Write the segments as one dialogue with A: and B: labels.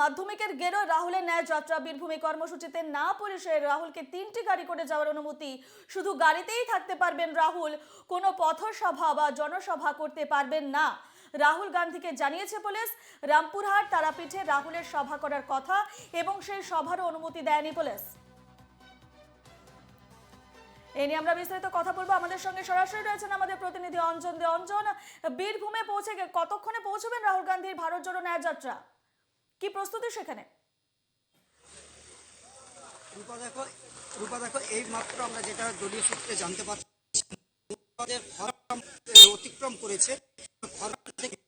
A: মাধ্যমিকের গেরো রাহুলের ন্যায় যাত্রা। বীরভূমি কর্মসূচিতে না পুলিশে রাহুলকে তিনটি গাড়ি করে যাওয়ার অনুমতি। শুধু গাড়িতেই থাকতে পারবেন রাহুল, কোনো পথসভা বা জনসভা করতে পারবেন না। রাহুল গান্ধীকে জানিয়েছে পুলিশ, রামপুরহাট তারাপীঠে রাহুলের সভা করার কথা এবং সেই সভারও অনুমতি দেয়নি পুলিশ। এ নিয়ে আমরা বিস্তারিত কথা বলব। আমাদের সঙ্গে সরাসরি রয়েছেন আমাদের প্রতিনিধি অঞ্জন দে। অঞ্জন, বীরভূমে পৌঁছে কতক্ষণে পৌঁছবেন রাহুল গান্ধীর ভারত জোড়ো ন্যায় যাত্রা? কি প্রস্তুতি সেখানে
B: রূপা দেখো রূপা দেখো এই মাত্র আমরা যেটা দলীয় সূত্রে জানতে পারছি অতিক্রম করেছে।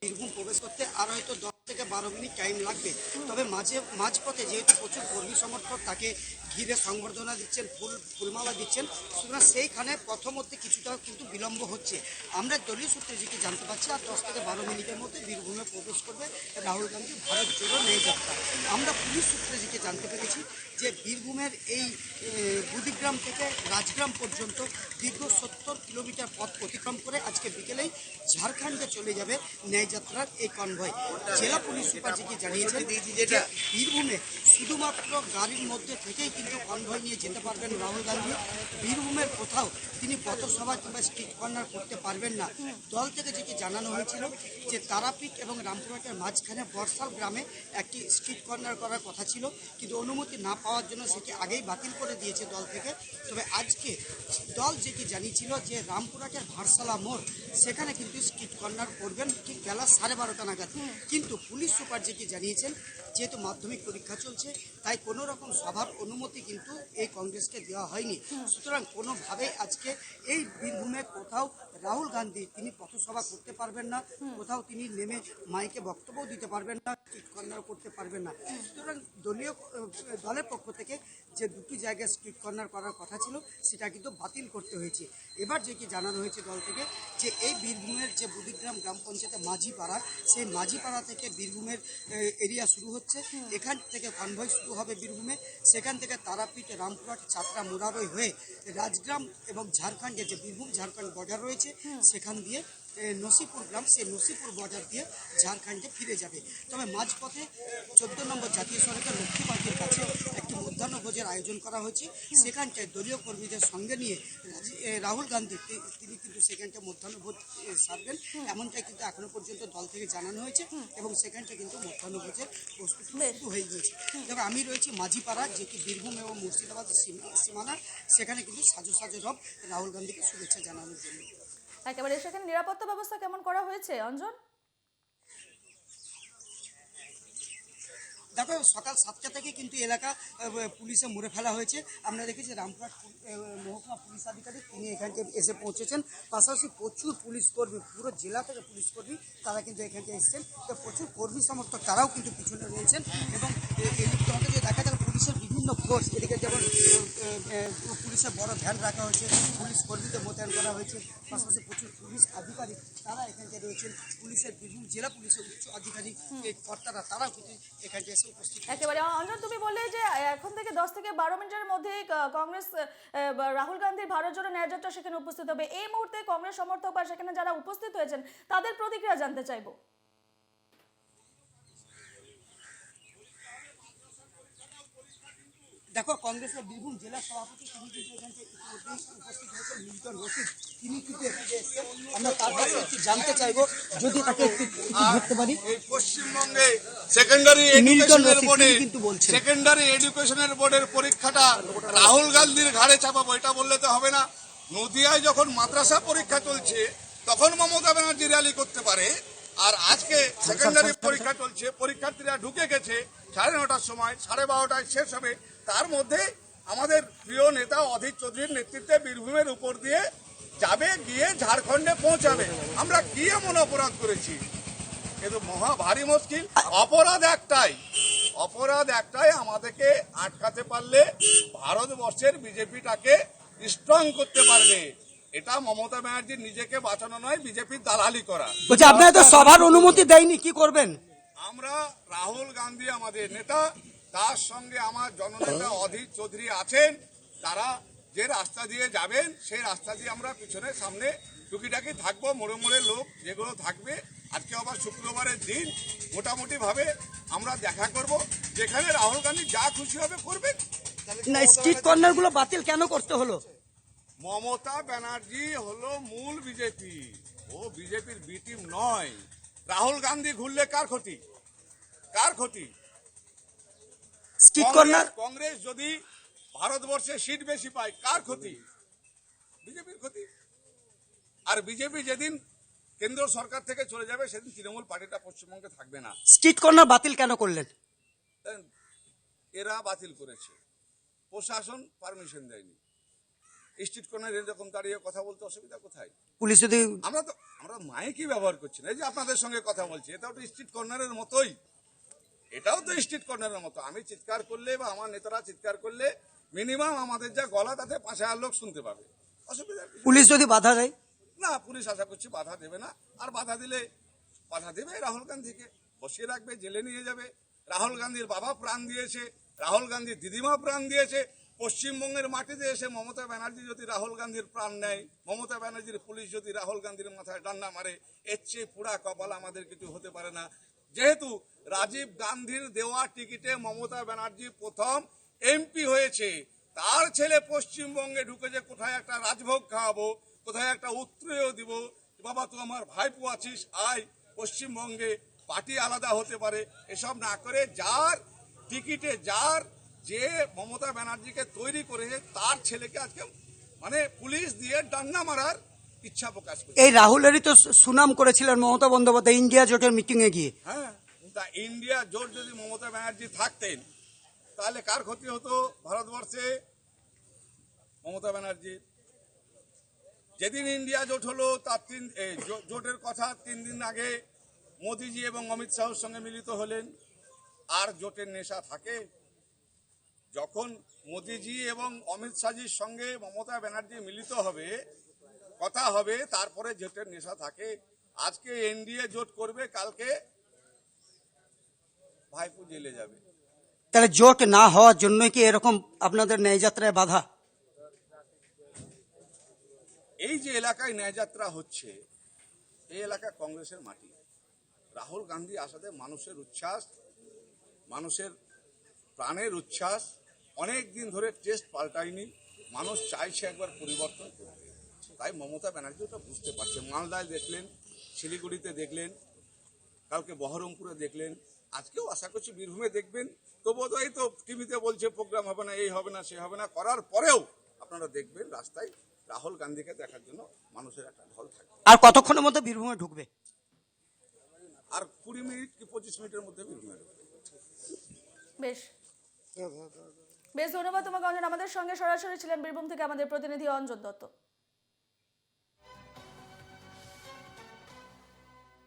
B: বীরভূম প্রবেশ করতে আর হয়তো দশ থেকে বারো মিনিট টাইম লাগবে। তবে মাঝে, মাঝপথে যেহেতু প্রচুর কর্মী সমর্থক, তাকে ঘিরে সংবর্ধনা দিচ্ছেন, ফুল, ফুলমালা দিচ্ছেন। সুতরাং সেইখানে প্রথমতে কিছুটা কিন্তু বিলম্ব হচ্ছে। আমরা দলীয় সূত্রে যেটি জানতে পারছি, আর দশ থেকে বারো মিনিটের মধ্যে বীরভূমে প্রবেশ করবে রাহুল গান্ধী ভারত জোড়ো নেই যাত্রা। আমরা পুলিশ সূত্রে যেটি জানতে পেরেছি, যে বীরভূমের এই বুদিগ্রাম থেকে রাজগ্রাম পর্যন্ত দীর্ঘ সত্তর কিলোমিটার পথ অতিক্রম করে আজকে বিকেলেই ঝাড়খণ্ডে চলে যাবে ন্যায়যাত্রার এই কনভয়। জেলা পুলিশ সুপার যেটি জানিয়েছেন বীরভূমে শুধুমাত্র গাড়ির মধ্যে থেকেই কিন্তু কনভয় নিয়ে যেতে পারবেন রাহুল গান্ধী। বীরভূমের কোথাও তিনি পথসভা কিংবা স্ট্রিট কর্নার করতে পারবেন না। দল থেকে যেটি জানানো হয়েছিল যে তারাপীঠ এবং রামপুরহাটের মাঝখানে বর্ষাল গ্রামে একটি স্ট্রিট কর্নার করার কথা ছিল, কিন্তু অনুমতি না পাওয়ার জন্য সেটি আগেই বাতিল করে দিয়েছে দল থেকে। তবে আজকে দল যেটি জানিয়েছিল যে রামপুরহাটের ভারসালা মোড়, সেখানে কিন্তু স্ট্রিট কর্নার করবেন ঠিক বেলা সাড়ে বারোটা নাগাদ। কিন্তু পুলিশ সুপার যেটি জানিয়েছেন যেহেতু মাধ্যমিক পরীক্ষা চলছে তাই কোনো রকম সভার অনুমতি কিন্তু এই কংগ্রেসকে দেওয়া হয়নি। সুতরাং কোনোভাবে আজকে এই বীরভূমে কোথাও রাহুল গান্ধী তিনি পথসভা করতে পারবেন না কোথাও তিনি নেমে মাইকে বক্তব্য দিতে পারবেন না কর্নার করতে পারবেন না। সুতরাং দলীয় দলের পক্ষ থেকে যে দুটি জায়গায় স্ট্রিট কর্নার করার কথা ছিল সেটা কিন্তু বাতিল করতে হয়েছে। এবার যে কি জানানো হয়েছে দল থেকে যে এই বীরভূমের যে বুদিগ্রাম গ্রাম পঞ্চায়েতের মাঝিপাড়া সেই মাঝিপাড়া থেকে বীরভূমের এরিয়া শুরু হচ্ছে। এখান থেকে কনভয় শুরু হবে বীরভূমে। সেখান থেকে তারাপীঠ রামপুরহাট চাতরা মুরারই হয়ে রাজগ্রাম এবং ঝাড়খণ্ডের যে বীরভূম ঝাড়খণ্ড বর্ডার রয়েছে সেখান দিয়ে নসিপুর গ্রাম সেই নসিপুর বর্ডার দিয়ে ঝাড়খণ্ডে ফিরে যাবে। তবে মাঝপথে চোদ্দ নম্বর জাতীয় সড়কের লক্ষ্মী পার্কের কাছে মধ্যাহ্ন ভোজের আয়োজন করা হয়েছে। সেখানটায় দলীয় কর্মীদের সঙ্গে নিয়ে রাহুল গান্ধী তিনি কিন্তু সেখানটায় মধ্যাহ্ন ভোজ সারবেন। এমনটাই কিন্তু এখনও পর্যন্ত দল থেকে জানানো হয়েছে এবং সেখানটা কিন্তু মধ্যাহ্ন ভোজের প্রস্তুতি হয়ে গিয়েছে। দেখো আমি রয়েছি মাঝিপাড়া যেটি বীরভূম এবং মুর্শিদাবাদ সীমানা। সেখানে কিন্তু সাজো সাজো রব রাহুল গান্ধীকে শুভেচ্ছা জানানোর জন্য।
A: একেবারে সেখানে নিরাপত্তা ব্যবস্থা কেমন করা হয়েছে অঞ্জন?
B: দেখো, সকাল সাতটা থেকে কিন্তু এলাকা পুলিশে মুড়ে ফেলা হয়েছে। আমরা দেখেছি রামপুরহাট মহকুমা পুলিশ আধিকারিক তিনি এখানকে এসে পৌঁছেছেন। পাশাপাশি প্রচুর পুলিশ কর্মী, পুরো জেলা থেকে পুলিশ কর্মী তারা কিন্তু এখানকে এসছেন। তো প্রচুর কর্মী সমর্থক তারাও কিন্তু পিছনে রয়েছেন এবং তোমাকে যে দেখা বিভিন্ন ফোর্স এদিকে যেমন পুলিশের বড় ভ্যান রাখা হয়েছে পুলিশ কর্মীদের মোতায়েন করা হয়েছে পাশাপাশি প্রচুর পুলিশ আধিকারিক তারা এখানকে রয়েছেন পুলিশের বিভিন্ন জেলা পুলিশের উচ্চ আধিকারিক এই কর্তারা তারাও কিন্তু এখানকে এসে উপস্থিত।
A: একেবারে অঞ্জন তুমি বললে যে এখন থেকে দশ থেকে বারো মিনিটের মধ্যে কংগ্রেস রাহুল গান্ধীর ভারত জোড়ো ন্যায় যাত্রা সেখানে উপস্থিত হবে। এই মুহূর্তে কংগ্রেস সমর্থক বা সেখানে যারা উপস্থিত হয়েছেন তাদের প্রতিক্রিয়া জানতে চাইব।
B: দেখো কংগ্রেসের বীরভূম জেলা সভাপতি তিনি কিন্তু এখান থেকে ইতিমধ্যেই উপস্থিত হয়েছেন মিল্টন রশিদ। তিনি কিন্তু এখানে এসেছেন। আমরা তার কাছে একটু জানতে চাইব যদি তাকে একটু ধরতে পারি।
C: এই পশ্চিমবঙ্গে সেকেন্ডারি এডুকেশনের বোর্ডে
B: তিনি কিন্তু বলছেন।
C: সেকেন্ডারি এডুকেশনের বোর্ডের পরীক্ষাটা রাহুল গান্ধীর ঘাড়ে চাপাবো এটা বললে তো হবে না। নদিয়ায় যখন মাদ্রাসা পরীক্ষা চলছে তখন মমতা ব্যানার্জি র্যালি করতে পারে। আর আজকে সেকেন্ডারি পরীক্ষা চলছে পরীক্ষার্থীরা ঢুকে গেছে সাড়ে নটার সময় সাড়ে বারোটায় শেষ হবে। তার মধ্যে আমাদের প্রিয় নেতা অধীর চৌধুরীর নেতৃত্বে বীরভূমের উপর দিয়ে যাবে গিয়ে ঝাড়খণ্ডে পৌঁছাবে। আমরা কি এমন অপরাধ করেছি? কিন্তু মহা ভারী মুশকিল। অপরাধ একটাই। অপরাধ একটাই আমাদেরকে আটকাতে পারলে ভারতবর্ষের বিজেপিটাকে স্ট্রং করতে পারবে। এটা মমতা ব্যানার্জির নিজেকে বাঁচানো নয় বিজেপির দালালি করা।
B: বলছি আপনারা তো সবার অনুমতি দেয়নি কি করবেন?
C: আমরা রাহুল গান্ধী আমাদের নেতা তার সঙ্গে আমার জননেতা অধীর চৌধুরী আছেন তারা যে রাস্তা দিয়ে যাবেন সেই রাস্তা দিয়ে আমরা পিছনে সামনে টুকিটাকি থাকব মোড়ে মোড়ে লোক যেগুলো থাকবে। আজকে আবার শুক্রবারের দিন মোটামুটি ভাবে আমরা দেখা করব যেখানে রাহুল গান্ধী যা খুশি হবে করবেন।
B: না স্ট্রিট কর্নারগুলো বাতিল কেন করতে হলো?
C: মমতা ব্যানার্জি হলো মূল বিজেপি। ও বিজেপির বি টিম নয়। রাহুল গান্ধী ঘুরলে কার ক্ষতি? কার ক্ষতি? কংগ্রেস কংগ্রেস যদি ভারতবর্ষে সিট বেশি পায় কার ক্ষতি? বিজেপির ক্ষতি। আর বিজেপি যেদিন কেন্দ্র সরকার থেকে চলে যাবে সেদিন তৃণমূল পার্টিটা পশ্চিমবঙ্গে থাকবে না।
B: স্ট্রিট কর্নার বাতিল কেন করলেন?
C: এরা বাতিল করেছে। প্রশাসন পারমিশন দেয়নি। স্ট্রিট কর্নার এরকম দাঁড়িয়ে কথা বলতে অসুবিধা কোথায়?
B: পুলিশ যদি
C: আমরা তো আমরা মাইকই ব্যবহার করছি না। এই যে আপনাদের সঙ্গে কথা বলছি এটাও তো স্ট্রিট কর্নারের মতোই। এটাও তো স্ট্রিট কর্নারের মতো। আমি চিৎকার করলে বা আমার নেতারা চিৎকার করলে মিনিমাম আমাদের যা গলা তাতে পাঁচ হাজার লোক শুনতে পাবে। অসুবিধা।
B: পুলিশ যদি বাধা দেয়?
C: না পুলিশ আশা করছি বাধা দেবে না। আর বাধা দিলে বাধা দেবে রাহুল গান্ধীকে। বসিয়ে রাখবে জেলে নিয়ে যাবে। রাহুল গান্ধীর বাবা প্রাণ দিয়েছে রাহুল গান্ধীর দিদিমা প্রাণ দিয়েছে। পশ্চিমবঙ্গের মাটিতে এসে মমতা ব্যানার্জি যদি রাহুল গান্ধীর প্রাণ নেয়, মমতা ব্যানার্জির পুলিশ যদি রাহুল গান্ধীর মাথায় ডান্ডা মারে, এর চেয়ে পুরা কপাল আমাদের কিছু হতে পারে না। যেহেতু রাজীব গান্ধীর দেওয়া টিকিটে মমতা ব্যানার্জি প্রথম এমপি হয়েছে, তার ছেলে পশ্চিমবঙ্গে ঢুকে যে কোথায় একটা রাজভোগ খাওয়াবো, কোথায় একটা উত্তরেও দিব বাবা তুই আমার ভাইপো আছিস, আয়, পশ্চিমবঙ্গে পার্টি আলাদা হতে পারে। এসব না করে যার টিকিটে যার যে মমতা ব্যানার্জিকে তৈরি করেছে তার ছেলেকে আজকে মানে পুলিশ দিয়ে ডান্না মারার ইচ্ছা প্রকাশ করে
B: এই রাহুলেরই তো সুনাম করেছিলেন মমতা বন্দ্যোপাধ্যায় ইন্ডিয়া জোটের মিটিং এ গিয়ে।
C: হ্যাঁ তা ইন্ডিয়া জোট যদি মমতা ব্যানার্জি থাকতেন তাহলে কার ক্ষতি হতো ভারতবর্ষে? মমতা ব্যানার্জি যেদিন ইন্ডিয়া জোট হলো তার তিন জোটের কথা তিন দিন আগে মোদিজি এবং অমিত শাহর সঙ্গে মিলিত হলেন। আর জোটের নেশা থাকে যখন মোদিজি এবং অমিত শাহজির সঙ্গে মমতা ব্যানার্জি মিলিত হবে কথা হবে তারপরে জোটের নেশা থাকে। আজকে এনডিএ জোট করবে কালকে ভাইপো জেলে যাবে।
B: তাহলে জোট না হওয়ার জন্য কি এরকম আপনাদের ন্যায় যাত্রায় বাধা?
C: এই যে এলাকায় ন্যায়যাত্রা হচ্ছে এই এলাকা কংগ্রেসের মাটি। রাহুল গান্ধী আসাতে মানুষের উচ্ছ্বাস মানুষের প্রাণের উচ্ছ্বাস অনেক দিন ধরে টেস্ট পাল্টায়নি। মানুষ চাইছে একবার পরিবর্তন করতে। তাই মমতা ব্যানার্জি ওটা বুঝতে পারছে। মালদায় দেখলেন শিলিগুড়িতে দেখলেন কালকে বহরমপুরে দেখলেন। আজকেও আশা করছি বীরভূমে দেখবেন। তবুও তো এই তো টিভিতে বলছে প্রোগ্রাম হবে না এই হবে না সে হবে না। করার পরেও আপনারা দেখবেন রাস্তায় রাহুল গান্ধীকে দেখার জন্য মানুষের একটা ঢল থাকবে
B: আর কতক্ষণের মধ্যে বীরভূমে ঢুকবে?
C: আর কুড়ি মিনিট কি পঁচিশ মিনিটের মধ্যে বীরভূমে ঢুকবে।
A: বেশ। বেশ ধন্যবাদ তোমাকে অঞ্জন। আমাদের সঙ্গে সরাসরি ছিলেন বীরভূম থেকে আমাদের প্রতিনিধি অঞ্জন দত্ত।